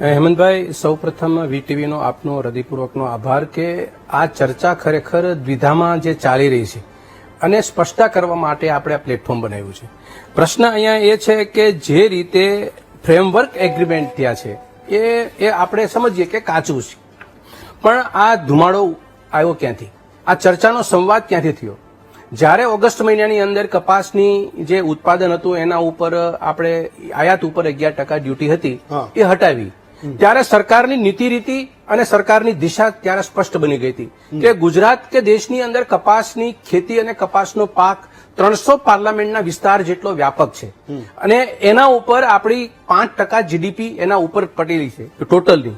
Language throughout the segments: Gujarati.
હેમંતભાઈ સૌ પ્રથમ વીટીવીનો આપનો હૃદયપૂર્વકનો આભાર કે આ ચર્ચા ખરેખર દ્વિધામાં જે ચાલી રહી છે અને સ્પષ્ટતા કરવા માટે આપણે આ પ્લેટફોર્મ બનાવ્યું છે. પ્રશ્ન અહીંયા એ છે કે જે રીતે ફ્રેમવર્ક એગ્રીમેન્ટ થયા છે એ એ આપણે સમજીએ કે કાચું છે. પણ આ ધુમાડો આવ્યો ક્યાંથી? આ ચર્ચાનો સંવાદ ક્યાંથી થયો? જ્યારે ઓગસ્ટ મહિનાની અંદર કપાસની જે ઉત્પાદન હતું એના ઉપર આપણે આયાત ઉપર અગિયાર ટકા ડ્યુટી હતી. એ હટાવી. ત્યારે સરકારની નીતિ રીતિ અને સરકારની દિશા ત્યારે સ્પષ્ટ બની ગઈ હતી કે ગુજરાત કે દેશની અંદર કપાસની ખેતી અને કપાસનો પાક ત્રણસો પાર્લામેન્ટના વિસ્તાર જેટલો વ્યાપક છે. અને એના ઉપર આપણી પાંચ ટકા જીડીપી એના ઉપર પટેલી છે ટોટલની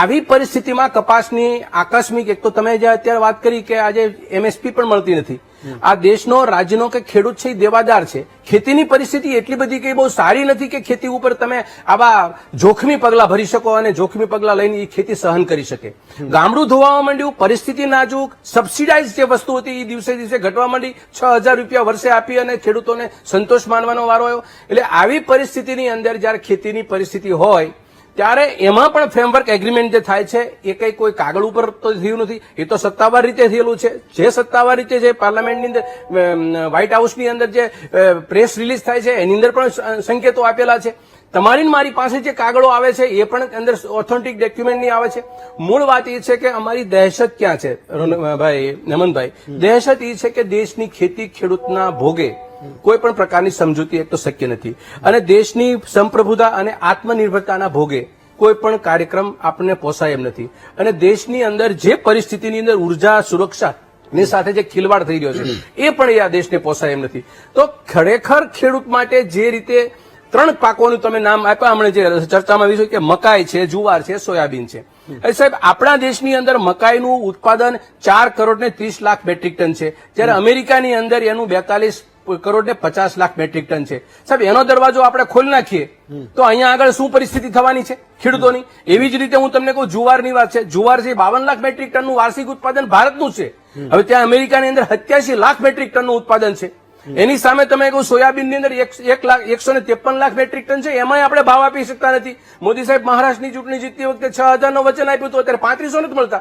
આવી પરિસ્થિતિમાં કપાસની આકસ્મિક એક તો તમે જે અત્યારે વાત કરી કે આજે એમએસપી પણ મળતી નથી. આ દેશનો રાજ્યનો કે ખેડૂત છે એ દેવાદાર છે. ખેતીની પરિસ્થિતિ એટલી બધી કે બહુ સારી નથી કે ખેતી ઉપર તમે આવા જોખમી પગલા ભરી શકો અને જોખમી પગલા લઈને એ ખેતી સહન કરી શકે. ગામડું ધોવામાં માંડ્યું પરિસ્થિતિ નાજુક સબસિડાઇઝ જે વસ્તુ હતી એ દિવસે દિવસે ઘટવા માંડી. છ હજાર રૂપિયા વર્ષે આપી અને ખેડૂતોને સંતોષ માનવાનો વારો આવ્યો. એટલે આવી પરિસ્થિતિની અંદર જ્યારે ખેતીની પરિસ્થિતિ હોય, ત્યારે એમાં પણ ફ્રેમવર્ક એગ્રીમેન્ટ જે થાય છે, એ કઈ કોઈ કાગળ ઉપર તો થયું નથી. એ તો સત્તાવાર રીતે થયેલું છે. જે સત્તાવાર રીતે જે પાર્લામેન્ટની અંદર વ્હાઇટ હાઉસની અંદર જે પ્રેસ રિલીઝ થાય છે, એની અંદર પણ સંકેતો આપેલા છે. તમારી મારી પાસે જે કાગળો આવે છે, એ પણ અંદર ઓથેન્ટિક ડોક્યુમેન્ટની આવે છે. મૂળ વાત એ છે કે અમારી દહેશત ક્યાં છે ભાઈ, નમનભાઈ? દહેશત એ છે કે દેશની ખેતી ખેડૂતના ભોગે કોઈ પણ પ્રકારની સમજૂતી એક તો શક્ય નથી. અને દેશની સંપ્રભુતા અને આત્મનિર્ભરતાના ભોગે કોઈ પણ કાર્યક્રમ આપણને પોસાય એમ નથી. અને દેશની અંદર જે પરિસ્થિતિની અંદર ઊર્જા, સુરક્ષા ની સાથે જે ખિલવાડ થઈ રહ્યો છે, એ પણ એ આ દેશને પોસાય એમ નથી. તો ખરેખર ખેડૂત માટે જે રીતે ત્રણ પાકોનું તમે નામ આપ્યા, હમણાં જે ચર્ચામાં આવ્યું કે મકાઈ છે, જુવાર છે, સોયાબીન છે. સાહેબ, આપણા દેશની અંદર મકાઈનું ઉત્પાદન ચાર કરોડ ને ત્રીસ લાખ મેટ્રિક ટન છે. જ્યારે અમેરિકાની અંદર એનું બેતાલીસ કરોડ ને પચાસ લાખ મેટ્રિક ટન છે. સાહેબ, એનો દરવાજો આપણે ખોલી નાખીએ, તો અહીંયા આગળ શું પરિસ્થિતિ થવાની છે? ખેડૂતોની? એવી જ રીતે હું તમને કહું, જુવારની વાત છે. જુવાર છે બાવન લાખ મેટ્રિક ટનનું વાર્ષિક ઉત્પાદન ભારતનું છે. હવે ત્યાં અમેરિકાની અંદર સત્યાસી લાખ મેટ્રિક ટનનું ઉત્પાદન છે. એની સામે તમે કહું સોયાબીનની અંદર એક- એક લાખ એકસો ને ત્રેપન લાખ મેટ્રિક ટન છે એમાં આપણે ભાવ આપી શકતા નથી. મોદી સાહેબ મહારાષ્ટ્રની ચૂંટણી જીતતી વખતે છ હજાર નો વચન આપ્યું હતું અત્યારે પાંત્રીસો નથી મળતા.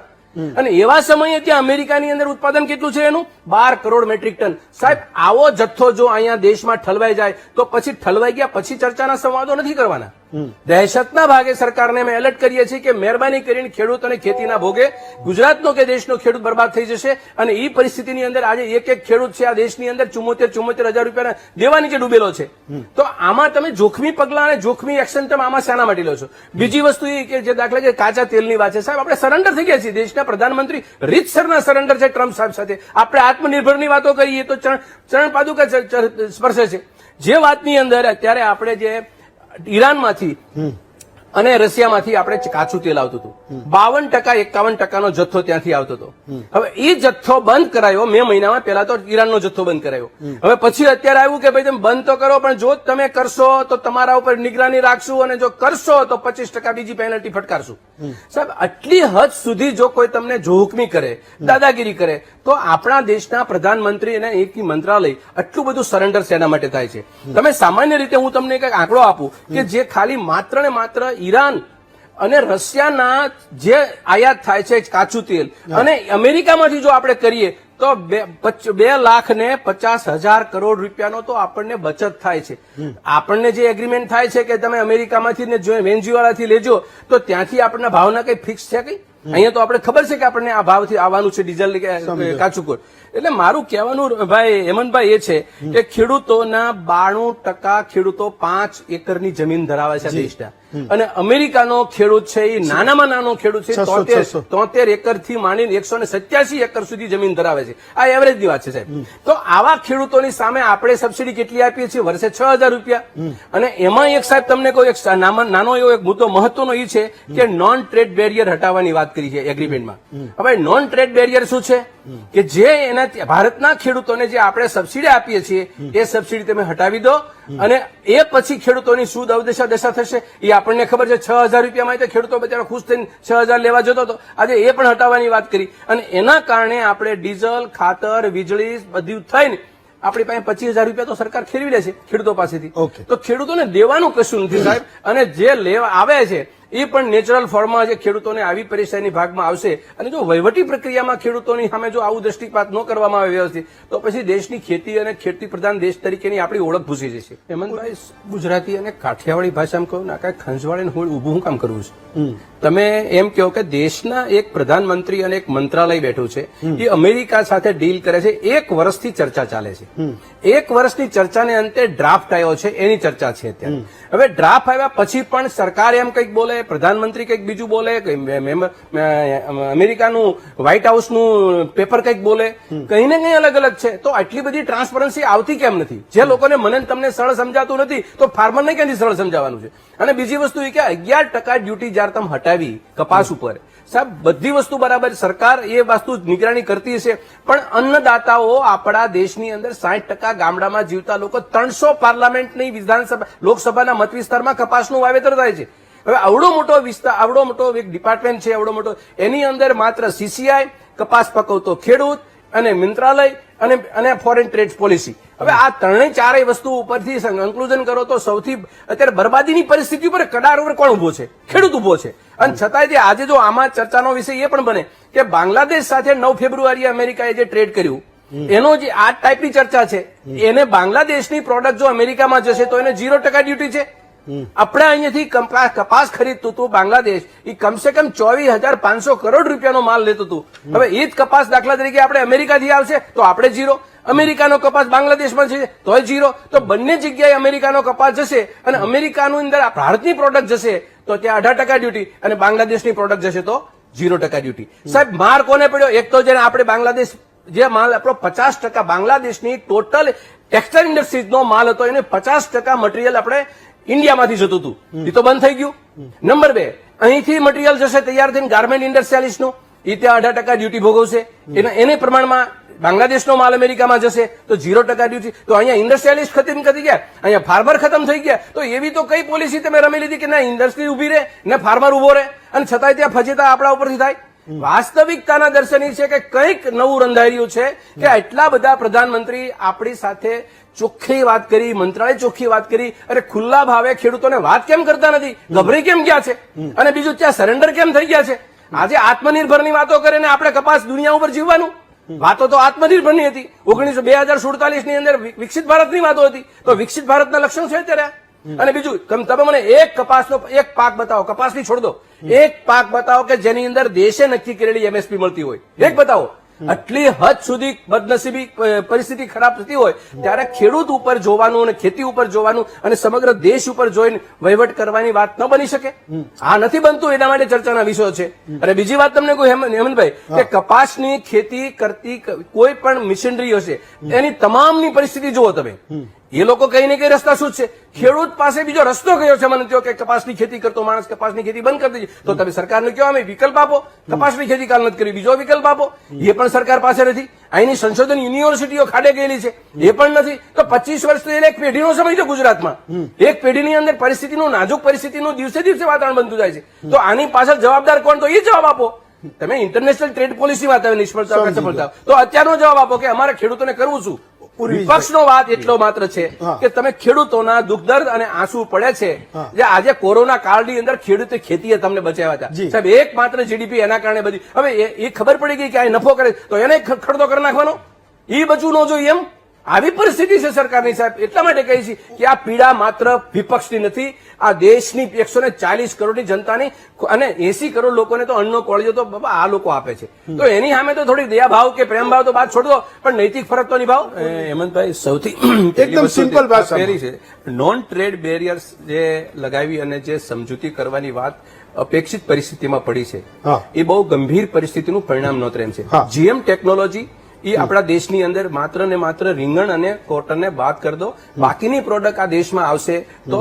અને એવા સમયે ત્યાં અમેરિકાની અંદર ઉત્પાદન કેટલું છે એનું? બાર કરોડ મેટ્રિક ટન. સાહેબ આવો જથ્થો જો અહીંયા દેશમાં ઠલવાઈ જાય તો પછી ઠલવાઈ ગયા પછી ચર્ચાના સંવાદો નથી કરવાના. દહેશતના ભાગે સરકારને અમે એલર્ટ કરીએ છીએ કે મહેરબાની કરીને ખેડૂત અને ખેતીના ભોગે ગુજરાતનો કે દેશનો ખેડૂત બરબાદ થઈ જશે અને એ પરિસ્થિતિની અંદર આજે એક એક ખેડૂત છે, આ દેશની અંદર ચુમ્મોતેર ચુમ્મોતેર હજાર રૂપિયાના દેવા નીચે ડૂબેલો છે. તો આમાં તમે જોખમી પગલા અને જોખમી એક્શન તમે આમાં શાના માટે લો છો? બીજી વસ્તુ એ કે જે દાખલા કે કાચા તેલની વાત છે. સાહેબ, આપણે સરેન્ડર થઈ ગયા છીએ. દેશના પ્રધાનમંત્રી રીતસરના સરેન્ડર છે ટ્રમ્પ સાહેબ સાથે. આપણે આત્મનિર્ભરની વાતો કરીએ તો ચરણ ચરણ પાદુકા સ્પર્શે છે. જે વાતની અંદર અત્યારે આપણે જે ઈરાનમાંથી અને રશિયામાંથી આપણે કાચું તેલ આવતું હતું. બાવન ટકા એકાવન ટકાનો જથ્થો ત્યાંથી આવતો હતો. હવે એ જથ્થો બંધ કરાયો મે મહિનામાં પહેલા તો ઈરાનનો જથ્થો બંધ કરાયો. હવે પછી અત્યારે આવ્યું કે ભાઈ તમે બંધ તો કરો પણ જો તમે કરશો તો તમારા ઉપર નિગરાની રાખશું અને જો કરશો તો પચીસ ટકા બીજી પેનલ્ટી ફટકારશું. સાહેબ, આટલી હદ સુધી જો કોઈ તમને જોહુકમી કરે, દાદાગીરી કરે, તો આપણા દેશના પ્રધાનમંત્રી અને એક મંત્રાલય આટલું બધું સરેન્ડર શેના માટે થાય છે? તમે સામાન્ય રીતે હું તમને એક આંકડો આપું કે જે ખાલી માત્ર ને માત્ર ઈરાન અને રશિયાના જે આયાત થાય છે કાચું તેલ, અને અમેરિકામાંથી જો આપણે કરીએ તો બે લાખ ને પચાસ હજાર કરોડ રૂપિયાનો તો આપણને બચત થાય છે. આપણને જે એગ્રીમેન્ટ થાય છે કે તમે અમેરિકામાંથી ને જો લેજો તો ત્યાંથી આપણને ભાવના કઈ ફિક્સ છે કઈ? અહીંયા તો આપણે ખબર છે કે આપણને આ ભાવથી આવવાનું છે ડીઝલ કાચુકોર. એટલે મારું કહેવાનું ભાઈ હેમંતભાઈ એ છે કે ખેડૂતોના બાણું ટકા ખેડૂતો પાંચ એકરની જમીન ધરાવે છે દેશના. અને અમેરિકાનો ખેડૂત છે એ નાનામાં નાનો ખેડૂત છે તોતેર તોતેર એકરથી માંડીને એકસો ને સત્યાસી એકર સુધી જમીન ધરાવે છે. આ એવરેજની વાત છે સાહેબ. તો આવા ખેડૂતોની સામે આપણે સબસિડી કેટલી આપીએ છીએ? વર્ષે છ હજાર રૂપિયા. અને એમાં એક સાહેબ તમને કહું એક નાનો એવો એક મુદ્દો મહત્વનો એ છે કે નોન ટ્રેડ બેરિયર હટાવવાની વાત કરી છે એગ્રીમેન્ટમાં હવે નોન ટ્રેડ બેરિયર શું છે? કે જે એના ભારતના ખેડૂતોને જે આપણે સબસિડી આપીએ છીએ એ સબસિડી તમે હટાવી દો. અને એ પછી ખેડૂતોની શું દવદશા દશા થશે એ આપણને ખબર છે. છ હજાર રૂપિયામાં તો ખેડૂતો બચારા ખુશ થઈને છ હજાર લેવા જતો હતો. આજે એ પણ હટાવવાની વાત કરી. અને એના કારણે આપણે ડીઝલ ખાતર વીજળી બધું થઈને આપણી પાસે પચીસ હજાર રૂપિયા તો સરકાર ખેરવી લે છે ખેડૂતો પાસેથી. તો ખેડૂતોને દેવાનું કશું નથી સાહેબ. અને જે લેવા આવે છે એ પણ નેચરલ ફોર્મમાં જે ખેડૂતોને આવી પરેશાની ભાગમાં આવશે. અને જો વહીવટી પ્રક્રિયામાં ખેડૂતોની સામે જો આવું દ્રષ્ટિપાત ન કરવામાં આવે વ્યવસ્થિત તો પછી દેશની ખેતી અને ખેતી પ્રધાન દેશ તરીકેની આપણી ઓળખ ભૂસી જશે. હેમંતભાઈ ગુજરાતી અને કાઠિયાવાડી ભાષામાં કહું ના કાંઈ ખંજવાળીને હું ઊભું કામ કરવું છે? તમે એમ કહો કે દેશના એક પ્રધાનમંત્રી અને એક મંત્રાલય બેઠું છે એ અમેરિકા સાથે ડીલ કરે છે એક વર્ષથી ચર્ચા ચાલે છે. એક વર્ષની ચર્ચાને અંતે ડ્રાફ્ટ આવ્યો છે એની ચર્ચા છે અત્યારે. હવે ડ્રાફ્ટ આવ્યા પછી પણ સરકાર એમ કંઈક બોલે પ્રધાનમંત્રી કંઈક બીજું બોલે અમેરિકાનું વ્હાઇટ હાઉસનું પેપર કંઈક બોલે કંઈ ને કંઈ અલગ અલગ છે. તો આટલી બધી ટ્રાન્સપરન્સી આવતી કેમ નથી? જે લોકોને મને તમને સરળ સમજાતું નથી તો ફાર્મરને ક્યાંથી સરળ સમજાવવાનું છે? અને બીજી વસ્તુ એ કે અગિયાર ટકા ડ્યુટી જ્યારે તમે હટાવી કપાસ ઉપર સાહેબ બધી વસ્તુ બરાબર સરકાર એ વસ્તુ નિગરાણી કરતી હશે પણ અન્નદાતાઓ આપણા દેશની અંદર સાઠ ટકા ગામડામાં જીવતા લોકો ત્રણસો પાર્લામેન્ટની વિધાનસભા લોકસભાના મત વિસ્તારમાં કપાસનું વાવેતર થાય છે. હવે આવડો મોટો વિસ્તાર આવડો મોટો એક ડિપાર્ટમેન્ટ છે, આવડો મોટો. એની અંદર માત્ર સીસીઆઈ કપાસ પકવતો ખેડૂત અને મંત્રાલય અને અને ફોરેન ટ્રેડ પોલિસી હવે આ ત્રણેય ચારેય વસ્તુ ઉપરથી કન્ક્લુઝન કરો તો સૌથી અત્યારે બરબાદીની પરિસ્થિતિ ઉપર કડાર ઉપર કોણ ઊભો છે? ખેડૂત ઊભો છે. અને છતાંય તે આજે જો આમાં ચર્ચાનો વિષય એ પણ બને કે બાંગ્લાદેશ સાથે નવ ફેબ્રુઆરીએ અમેરિકાએ જે ટ્રેડ કર્યું, એનો જે આ ટાઈપની ચર્ચા છે, એને બાંગ્લાદેશની પ્રોડક્ટ જો અમેરિકામાં જશે તો એને ઝીરો ટકા ડ્યુટી છે? આપણે અહીંયાથી કપાસ ખરીદતું હતું બાંગ્લાદેશ. એ કમસે કમ ચોવીસ હજાર પાંચસો કરોડ રૂપિયાનો માલ લેતું હતું. હવે એ જ કપાસ દાખલા તરીકે આપણે અમેરિકાથી આવશે, તો આપણે જીરો. અમેરિકાનો કપાસ બાંગ્લાદેશમાં છે, તોય જીરો. તો બંને જગ્યાએ અમેરિકાનો કપાસ જશે અને અમેરિકાનું અંદર ભારતની પ્રોડક્ટ જશે, તો ત્યાં અઢાર ટકા ડ્યુટી અને બાંગ્લાદેશની પ્રોડક્ટ જશે, તો જીરો ટકા ડ્યુટી સાહેબ, માર કોને પડ્યો? એક તો જેને આપણે બાંગ્લાદેશ જે માલ આપણો પચાસ ટકા બાંગ્લાદેશની ટોટલ ટેક્સટાઇલ ઇન્ડસ્ટ્રીઝનો માલ હતો, એને પચાસ ટકા મટીરિયલ આપણે ઇન્ડિયામાંથી જતું હતું એ તો બંધ થઈ ગયું. નંબર બે અહીંથી મટીરિયલ જશે તૈયાર થઈને ગાર્મેન્ટ ઇન્ડસ્ટ્રીયાલિસ્ટનું એ ત્યાં અઢાર ટકા ડ્યુટી ભોગવશે. એને એને પ્રમાણમાં બાંગ્લાદેશનો માલ અમેરિકામાં જશે તો ઝીરો ટકા ડ્યુટી તો અહીંયા ઇન્ડસ્ટ્રીયાલિસ્ટ ખતમ કરી ગયા. અહીંયા ફાર્મર ખતમ થઈ ગયા. તો એવી તો કઈ પોલિસી તમે રમી લીધી કે ના ઇન્ડસ્ટ્રી ઊભી રહે ને ફાર્મર ઊભો રહે અને છતાંય ત્યાં ફજેતા આપણા ઉપરથી થાય. વાસ્તવિકતાના દર્શન એ છે કે કંઈક નવું રંધાયું છે કે આટલા બધા પ્રધાનમંત્રી આપણી સાથે ચોખ્ખી વાત કરી, મંત્રાલય ચોખ્ખી વાત કરી, અરે ખુલ્લા ભાવે ખેડૂતોને વાત કેમ કરતા નથી? ગભરી કેમ ગયા છે? અને બીજું ત્યાં સરેન્ડર કેમ થઈ ગયા છે? આજે આત્મનિર્ભરની વાતો કરે ને આપણે કપાસ દુનિયા ઉપર જીવવાનું. વાતો તો આત્મનિર્ભરની હતી. ઓગણીસો બે હજાર સુડતાલીસની અંદર વિકસિત ભારતની વાતો હતી. તો વિકસિત ભારતના લક્ષણ છે અત્યારે? અને બીજું, તમે મને એક કપાસનો એક પાક બતાવો. કપાસની છોડ દો. એક પાક બતાવો કે જેની અંદર દેશે નક્કી કરેલી એમએસપી મળતી હોય. એક બતાવો. આટલી હદ સુધી બદનસીબી પરિસ્થિતિ ખરાબ થતી હોય ત્યારે ખેડૂત ઉપર જોવાનું અને ખેતી ઉપર જોવાનું અને સમગ્ર દેશ ઉપર જોઈને વહીવટ કરવાની વાત ન બની શકે. આ નથી બનતું એના માટે ચર્ચાના વિષયો છે. અને બીજી વાત તમને હેમંત- હેમંતભાઈ કે કપાસની ખેતી કરતી કોઈ પણ મિશનરીઓ છે એની તમામની પરિસ્થિતિ જુઓ તમે. એ લોકો કઈ ને કઈ રસ્તા શું છે? ખેડૂત પાસે બીજો રસ્તો કયો છે. મને કે કપાસની ખેતી કરતો માણસ કપાસની ખેતી બંધ કરી દેજે. તો તમે સરકારને કહો અમે વિકલ્પ આપો? કપાસની ખેતી કાલ નથી કરી. બીજો વિકલ્પ આપો? એ પણ સરકાર પાસે નથી. અહીંની સંશોધન યુનિવર્સિટીઓ ખાડે ગયેલી છે. એ પણ નથી. તો પચીસ વર્ષ તો એટલે એક પેઢીનો સમય છે ગુજરાતમાં. એક પેઢીની અંદર પરિસ્થિતિનું નાજુક પરિસ્થિતિનું દિવસે દિવસે વાતાવરણ બનતું જાય છે. તો આની પાછળ જવાબદાર કોણ? તો એ જવાબ આપો. તમે ઇન્ટરનેશનલ ટ્રેડ પોલિસી વાત આવે નિષ્ફળતા સફળતા તો અત્યારનો જવાબ આપો કે અમારે ખેડૂતોને કરવું શું? વિપક્ષનો વાત એટલો માત્ર છે કે તમે ખેડૂતોના દુઃખ દર્દ અને આંસુ પડે છે. જે આજે કોરોના કાળની અંદર ખેડૂતે ખેતીએ તમને બચાવ્યા હતા. સાહેબ એક માત્ર જીડીપી એના કારણે બધી હવે એ- ખબર પડી ગઈ કે આ નફો કરે તો એને ખડતો કરી નાખવાનો? એ બચવું ન જોઈએ એમ? આવી પરિસ્થિતિ છે સરકારની સાહેબ. એટલા માટે કહી છે કે આ પીડા માત્ર વિપક્ષની નથી આ દેશની એકસો ને ચાલીસ કરોડની જનતાની અને એસી કરોડ લોકોને તો અન્નનો કોળિયો તો બાબા આ લોકો આપે છે. તો એની સામે તો થોડી દયા ભાવ કે પ્રેમ ભાવ તો બાદ છોડ દો પણ નૈતિક ફરજ તો નિભાવ. હેમંતભાઈ સૌથી એકદમ સિમ્પલ વાત છે નોન ટ્રેડ બેરિયર્સ જે લગાવી અને જે સમજૂતી કરવાની વાત અપેક્ષિત પરિસ્થિતિમાં પડી છે. એ બહુ ગંભીર પરિસ્થિતિનું પરિણામ નોતરેમ છે. જીએમ ટેકનોલોજી એ આપણા દેશની અંદર માત્ર ને માત્ર રીંગણ અને કોટનને બાદ કરી દો. બાકીની પ્રોડક્ટ આ દેશમાં આવશે. તો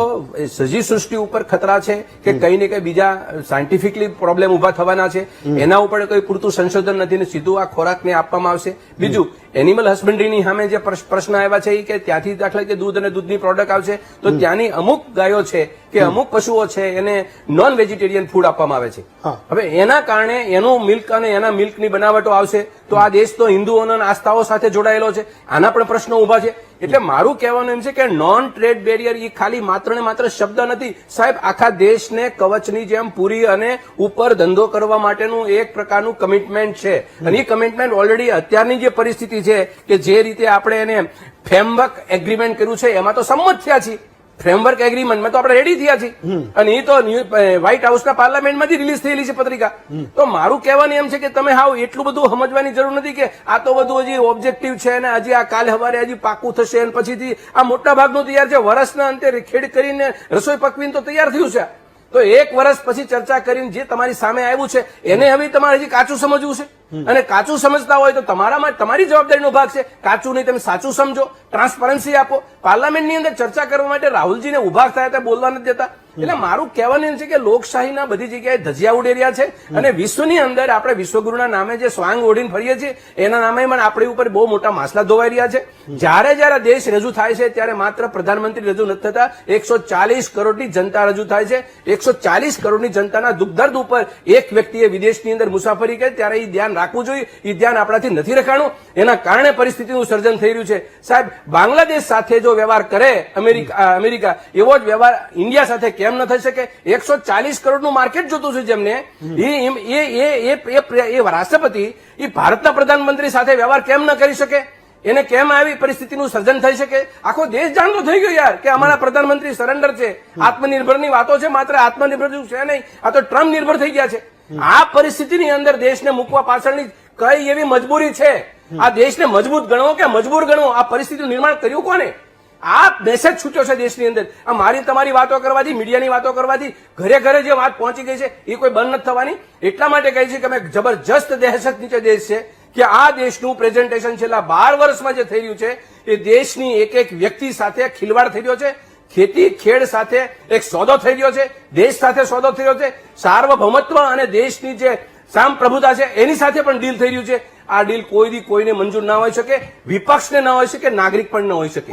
સજી સૃષ્ટિ ઉપર ખતરા છે કે કઈ ને કઈ બીજા સાયન્ટિફિકલી પ્રોબ્લેમ ઊભા થવાના છે. એના ઉપર કોઈ પૂરતું સંશોધન નથી ને સીધું આ ખોરાકને આપવામાં આવશે. બીજું એનિમલ હસબન્ડરીની સામે જે પ્રશ્ન આવ્યા છે એ કે ત્યાંથી દાખલા કે દૂધ અને દૂધની પ્રોડક્ટ આવશે તો ત્યાંની અમુક ગાયો છે કે અમુક પશુઓ છે એને નોન વેજીટેરિયન ફૂડ આપવામાં આવે છે. હવે એના કારણે એનું મિલ્ક અને એના મિલ્કની બનાવટો આવશે તો આ દેશ તો હિન્દુઓના આસ્થાઓ સાથે જોડાયેલો છે. આના પણ પ્રશ્નો ઊભા છે. એટલે મારું કહેવાનું એમ છે કે નોન ટ્રેડ બેરિયર એ ખાલી માત્ર ને માત્ર શબ્દ નથી. સાહેબ આખા દેશને કવચની જેમ પૂરી અને ઉપર ધંધો કરવા માટેનું એક પ્રકારનું કમિટમેન્ટ છે. અને એ કમિટમેન્ટ ઓલરેડી અત્યારની જે પરિસ્થિતિ છે કે જે રીતે આપણે એને ફ્રેમવર્ક એગ્રીમેન્ટ કર્યું છે એમાં તો સંમત થયા છીએ. ફ્રેમવર્ક એગ્રીમેન્ટમાં તો આપણે રેડી થયા છીએ. અને એ તો વ્હાઇટ હાઉસના પાર્લામેન્ટમાંથી રિલીઝ થયેલી છે પત્રિકા. તો મારું કહેવાનું એમ છે કે તમે હાવ એટલું બધું સમજવાની જરૂર નથી કે આ તો બધું હજી ઓબ્જેક્ટિવ છે અને હજી આ કાલે સવારે હજી પાકું થશે અને પછીથી આ મોટા ભાગનું તૈયાર છે. વર્ષના અંતે ખેડ કરીને રસોઈ પકવીને તો તૈયાર થયું છે. તો એક વર્ષ પછી ચર્ચા કરીને જે તમારી સામે આવ્યું છે એને હવે તમારે હજી કાચું સમજવું છે. અને કાચું સમજતા હોય તો તમારામાં તમારી જવાબદારીનો ભાગ છે. કાચું નહીં તમે સાચું સમજો. ટ્રાન્સપરન્સી આપો. પાર્લામેન્ટની અંદર ચર્ચા કરવા માટે રાહુલજીને ઊભા થયા હતા બોલવા નથી દેતા. એટલે મારું કહેવાનું છે કે લોકશાહીના બધી જગ્યાએ ધજિયા ઉડી રહ્યા છે અને વિશ્વની અંદર આપણે વિશ્વગુરુના નામે જે સ્વાંગ ઓઢીને ફરીએ છીએ એના નામે પણ આપણી ઉપર બહુ મોટા માસલા ધોવાઈ રહ્યા છે. જ્યારે જ્યારે દેશ રજૂ થાય છે ત્યારે માત્ર પ્રધાનમંત્રી રજૂ નથી થતા. એકસો ચાલીસ કરોડની જનતા રજૂ થાય છે. એકસો ચાલીસ કરોડની જનતાના દુઃખ દર્દ ઉપર એક વ્યક્તિએ વિદેશની અંદર મુસાફરી કરી ત્યારે એ ધ્યાન રાખવું જોઈએ. એ ધ્યાન આપણાથી નથી રખાણું. એના કારણે પરિસ્થિતિનું સર્જન થઈ રહ્યું છે. સાહેબ, બાંગ્લાદેશ સાથે જો વ્યવહાર કરે, અમેરિકા અમેરિકા, એવો જ વ્યવહાર ઇન્ડિયા સાથે કેમ ન થઈ શકે? એકસો ચાલીસ કરોડનું માર્કેટ જોતું છે જેમને. એ રાષ્ટ્રપતિ એ ભારતના પ્રધાનમંત્રી સાથે વ્યવહાર કેમ ન કરી શકે? એને કેમ આવી પરિસ્થિતિનું સર્જન થઈ શકે? આખો દેશ જાણતો થઈ ગયો યાર કે અમારા પ્રધાનમંત્રી સરેન્ડર છે. આત્મનિર્ભરની વાતો છે, માત્ર આત્મનિર્ભર છે નહીં. આ તો ટ્રમ્પ નિર્ભર થઈ ગયા છે. આ પરિસ્થિતિની અંદર દેશને મૂકવા પાછળની કઈ એવી મજબૂરી છે? આ દેશને મજબૂત ગણવો કે મજબૂર ગણવો આ પરિસ્થિતિનું નિર્માણ કર્યું કોને? આ મેસેજ છૂટ્યો છે દેશની અંદર. આ મારી તમારી વાતો કરવાથી, મીડિયાની વાતો કરવાથી ઘરે ઘરે જે વાત પહોંચી ગઈ છે, એ કોઈ બંધ નથી થવાની. એટલા માટે કહે છે કે અમે જબરજસ્ત દહેશત નીચે દેશ છે કે આ દેશનું પ્રેઝન્ટેશન છેલ્લા બાર વર્ષમાં જે થઈ રહ્યું છે, એ દેશની એક એક વ્યક્તિ સાથે ખિલવાડ થઈ રહ્યો છે. ખેતી ખેડ સાથે એક સોદો થઈ રહ્યો છે, દેશ સાથે સોદો થઈ રહ્યો છે. સાર્વભૌમત્વ અને દેશની જે સામ પ્રભુતા છે, એની સાથે પણ ડીલ થઈ રહ્યું છે. આ ડીલ કોઈ કોઈને મંજૂર ના હોઈ શકે, વિપક્ષને ના હોઈ શકે, નાગરિક પણ ન હોઈ શકે.